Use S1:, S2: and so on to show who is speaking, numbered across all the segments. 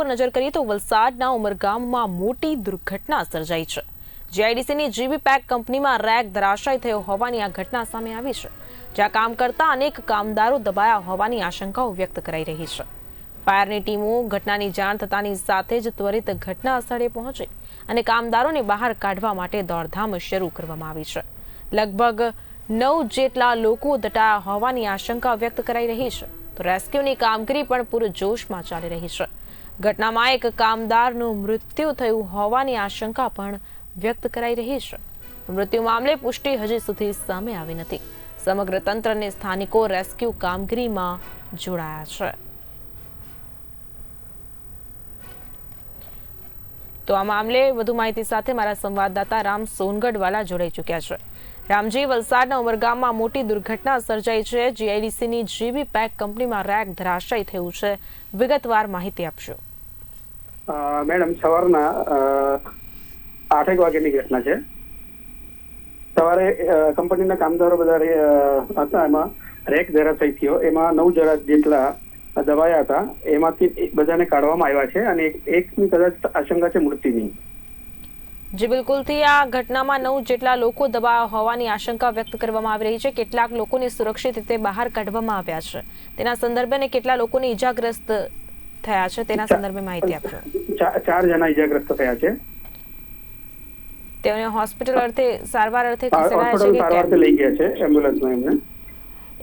S1: પર નજર કરીએ તો વલસાડના ઉમરગામમાં મોટી દુર્ઘટના સર્જાઈ છે. જીઆઈડીસીની જીબી પેક કંપનીમાં રેક ધરાશાય થયો હોવાની આ ઘટના સામે આવી છે, જ્યાં કામ કરતા અનેક કામદારો દબાયા હોવાની આશંકાઓ વ્યક્ત કરાઈ રહી છે. ફાયરની ટીમો ઘટનાની જાણ થતાની સાથે જ ત્વરિત ઘટના સ્થળે પહોંચી અને કામદારોને બહાર કાઢવા માટે દોડધામ શરૂ કરવામાં આવી છે. લગભગ નવ જેટલા લોકો દટાયા હોવાની આશંકા વ્યક્ત કરાઈ રહી છે. તો રેસ્ક્યુની કામગીરી પણ પૂરજોશમાં ચાલી રહી છે. ઘટનામાં એક કામદારનું મૃત્યુ થયું હોવાની આશંકા પણ વ્યક્ત કરાઈ રહી છે. મૃત્યુ મામલે પુષ્ટિ હજી સુધી સામે આવી નથી. સમગ્ર તંત્રને સ્થાનિકો રેસ્ક્યુ કામગીરીમાં જોડાયા છે. તો આ મામલે વધુ માહિતી સાથે મારા સંવાદદાતા રામ સોનગઢવાલા જોડાઈ ચૂક્યા છે. રામજી, વલસાડના ઉમરગામમાં મોટી દુર્ઘટના સર્જાઈ છે. જીઆઈડીસીની જીબી પેક કંપનીમાં રેક ધરાશય થયું છે. વિગતવાર માહિતી આપશો.
S2: મેડમ, સવારના આઠેક વાગ્યાની ઘટના છે. સવારે કંપનીના કામદારો બધા હતા. એમાં રેક ધરાશય થયો. એમાં નવ જરા જેટલા દબાયા હતા. એમાંથી બધાને કાઢવામાં આવ્યા છે અને એક- એકની કદાચ આશંકા છે મૃત્યુની.
S1: જી, બિલકુલથી આ ઘટનામાં નવ જેટલા લોકો દબાયા હોવાની આશંકા વ્યક્ત કરવામાં આવી રહી છે. કેટલાક લોકોને સુરક્ષિત રીતે બહાર કાઢવામાં આવ્યા છે. તેના સંદર્ભે કેટલા લોકોને ઈજાગ્રસ્ત થયા છે તેના સંદર્ભે માહિતી આપશો
S2: ચાર જણા ઈજાગ્રસ્ત થયા છે.
S1: તેઓને હોસ્પિટલ અર્થે સારવાર અર્થે ખસેડાયા છે કે
S2: સારવાર લઈ ગયા છે એમ્બ્યુલન્સમાં એમને.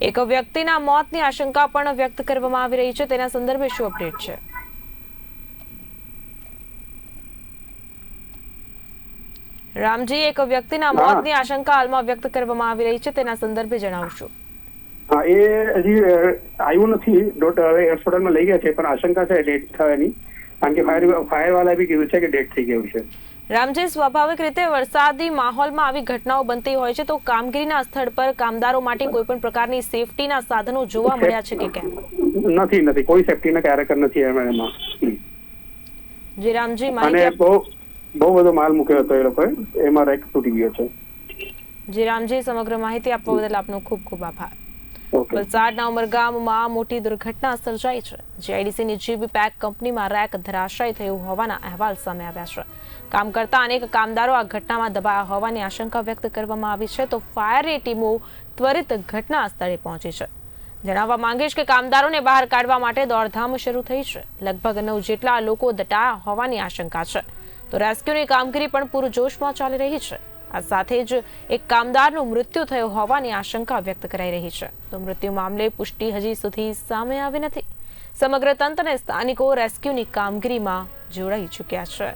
S1: એક વ્યક્તિના મોતની આશંકા પણ વ્યક્ત કરવામાં આવી રહી છે તેના સંદર્ભે શું અપડેટ છે? રામજી એક વ્યક્તિના મોતની આશંકા હાલમાં વ્યક્ત કરવામાં આવી રહી છે તેના સંદર્ભે જણાવશો.
S2: હા એ હજી આવ્યું નથી. હવે હોસ્પિટલમાં લઈ ગયા છે પણ આશંકા છે ડેટ થવાની. કારણ કે ફાયર ફાયર વાળા બી કીધું છે કે ડેટ થઈ ગયું છે.
S1: રામજી સ્વાભાવિક રીતે વરસાદી માહોલમાં આવી ઘટનાઓ બનતી હોય છે તો કામગીરીના સ્થળ પર કામદારો માટે કોઈ પણ પ્રકારની સેફટીના સાધનો જોવા મળ્યા છે કે કેમ?
S2: નથી નથી. કોઈ સેફટીના કાર્યક્રમ નથી એમાં એમાં.
S1: જી રામજી માહિતી
S2: બહુ બહુ બધો માલ મૂક્યો હતો એ લોકોએ. એમાં રેક તૂટી ગયો છે.
S1: જી રામજી સમગ્ર માહિતી આપવા બદલ આપનો ખૂબ ખૂબ આભાર. વલસાડના ઉમરગામમાં મોટી દુર્ઘટના સર્જાઈ છે. જીઆઈડીસીની જીબી પેક કંપનીમાં રેક ધરાશાય થયું હોવાના અહેવાલ સામે આવ્યા છે. કામ કરતા અનેક કામદારો આ ઘટનામાં દબાયા હોવાની આશંકા વ્યક્ત કરવામાં આવી છે તો ફાયરની ટીમો ત્વરિત ઘટના સ્થળે પહોંચી છે. જણાવવા માંગીશ કે કામદારોને બહાર કાઢવા માટે દોડધામ શરૂ થઈ છે. લગભગ નવ જેટલા લોકો દટાયા હોવાની આશંકા છે. તો રેસ્ક્યુની કામગીરી પણ પૂરજોશમાં ચાલી રહી છે. આ સાથે જ એક કામદારનું મૃત્યુ થયું હોવાની આશંકા વ્યક્ત કરાઈ રહી છે. તો મૃત્યુ મામલે પુષ્ટિ હજી સુધી સામે આવી નથી. સમગ્ર તંત્ર અને સ્થાનિકો રેસ્ક્યુની કામગીરીમાં જોડાઈ ચૂક્યા છે.